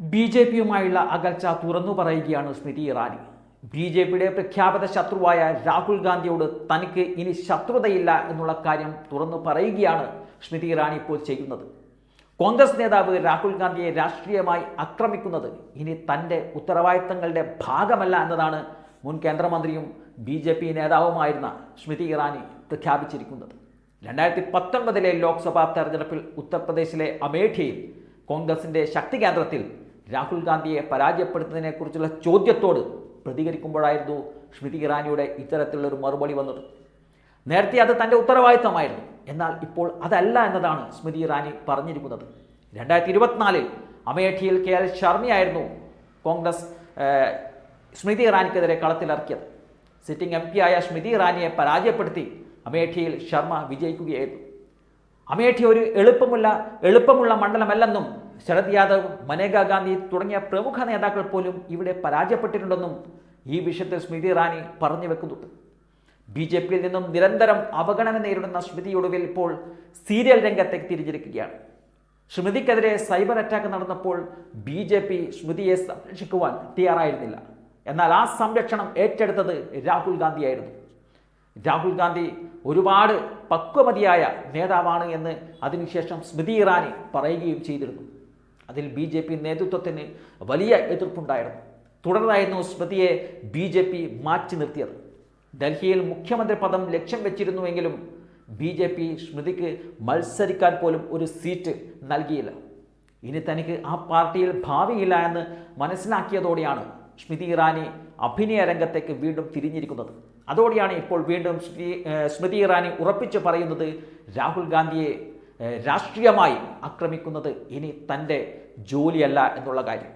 B J പിയുമായുള്ള അകൽച്ച തുറന്നു പറയുകയാണ് സ്മൃതി ഇറാനി. ബി ജെ പിയുടെ പ്രഖ്യാപിത ശത്രുവായ രാഹുൽ ഗാന്ധിയോട് തനിക്ക് ഇനി ശത്രുതയില്ല എന്നുള്ള കാര്യം തുറന്നു പറയുകയാണ് സ്മൃതി ഇറാനി ഇപ്പോൾ ചെയ്യുന്നത്. കോൺഗ്രസ് നേതാവ് രാഹുൽ ഗാന്ധിയെ രാഷ്ട്രീയമായി ആക്രമിക്കുന്നത് ഇനി തന്റെ ഉത്തരവാദിത്തങ്ങളുടെ ഭാഗമല്ല എന്നതാണ് മുൻ കേന്ദ്രമന്ത്രിയും ബി ജെ പി നേതാവുമായിരുന്ന സ്മൃതി ഇറാനി പ്രഖ്യാപിച്ചിരിക്കുന്നത്. രണ്ടായിരത്തി പത്തൊൻപതിലെ ലോക്സഭാ തെരഞ്ഞെടുപ്പിൽ ഉത്തർപ്രദേശിലെ അമേഠിയിൽ കോൺഗ്രസിന്റെ ശക്തി കേന്ദ്രത്തിൽ രാഹുൽ ഗാന്ധിയെ പരാജയപ്പെടുത്തുന്നതിനെക്കുറിച്ചുള്ള ചോദ്യത്തോട് പ്രതികരിക്കുമ്പോഴായിരുന്നു സ്മൃതി ഇറാനിയുടെ ഇത്തരത്തിലുള്ളൊരു മറുപടി വന്നത്. നേരത്തെ അത് തന്റെ ഉത്തരവാദിത്തമായിരുന്നു. എന്നാൽ ഇപ്പോൾ അതല്ല എന്നതാണ് സ്മൃതി ഇറാനി പറഞ്ഞിരിക്കുന്നത്. രണ്ടായിരത്തി ഇരുപത്തിനാലിൽ അമേഠിയിൽ കെ എൽ ശർമ്മയായിരുന്നു കോൺഗ്രസ് സ്മൃതി ഇറാനിക്കെതിരെ കളത്തിലിറക്കിയത്. സിറ്റിംഗ് എം ആയ സ്മൃതി ഇറാനിയെ പരാജയപ്പെടുത്തി അമേഠിയിൽ ശർമ്മ വിജയിക്കുകയായിരുന്നു. അമേഠി ഒരു എളുപ്പമുള്ള എളുപ്പമുള്ള മണ്ഡലമല്ലെന്നും ശരത് യാദവ് മനേകാ ഗാന്ധി തുടങ്ങിയ പ്രമുഖ നേതാക്കൾ പോലും ഇവിടെ പരാജയപ്പെട്ടിട്ടുണ്ടെന്നും ഈ വിഷയത്തിൽ സ്മൃതി ഇറാനി പറഞ്ഞു വെക്കുന്നുണ്ട്. ബി ജെ പിയിൽ നിന്നും നിരന്തരം അവഗണന നേരിടുന്ന സ്മൃതി ഒടുവിൽ ഇപ്പോൾ സീരിയൽ രംഗത്തേക്ക് തിരിഞ്ഞിരിക്കുകയാണ്. സ്മൃതിക്കെതിരെ സൈബർ അറ്റാക്ക് നടന്നപ്പോൾ ബി ജെ പി സ്മൃതിയെ സംരക്ഷിക്കുവാൻ തയ്യാറായിരുന്നില്ല. എന്നാൽ ആ സംരക്ഷണം ഏറ്റെടുത്തത് രാഹുൽ ഗാന്ധിയായിരുന്നു. രാഹുൽ ഗാന്ധി ഒരുപാട് പക്വമതിയായ നേതാവാണ് എന്ന് അതിനുശേഷം സ്മൃതി ഇറാനി പറയുകയും ചെയ്തിരുന്നു. അതിൽ ബി ജെ പി നേതൃത്വത്തിന് വലിയ എതിർപ്പുണ്ടായിരുന്നു. തുടർന്നായിരുന്നു സ്മൃതിയെ ബി ജെ പി മാറ്റി നിർത്തിയത്. ഡൽഹിയിൽ മുഖ്യമന്ത്രി പദം ലക്ഷ്യം വെച്ചിരുന്നുവെങ്കിലും ബി ജെ പി സ്മൃതിക്ക് മത്സരിക്കാൻ പോലും ഒരു സീറ്റ് നൽകിയില്ല. ഇനി തനിക്ക് ആ പാർട്ടിയിൽ ഭാവിയില്ല എന്ന് മനസ്സിലാക്കിയതോടെയാണ് സ്മൃതി ഇറാനി അഭിനയ രംഗത്തേക്ക് വീണ്ടും തിരിഞ്ഞിരിക്കുന്നത്. അതോടെയാണ് ഇപ്പോൾ വീണ്ടും സ്മൃതി സ്മൃതി ഇറാനി ഉറപ്പിച്ച് പറയുന്നത് രാഹുൽ ഗാന്ധിയെ രാഷ്ട്രീയമായി ആക്രമിക്കുന്നത് ഇനി തന്റെ ജോലിയല്ല എന്നുള്ള കാര്യം.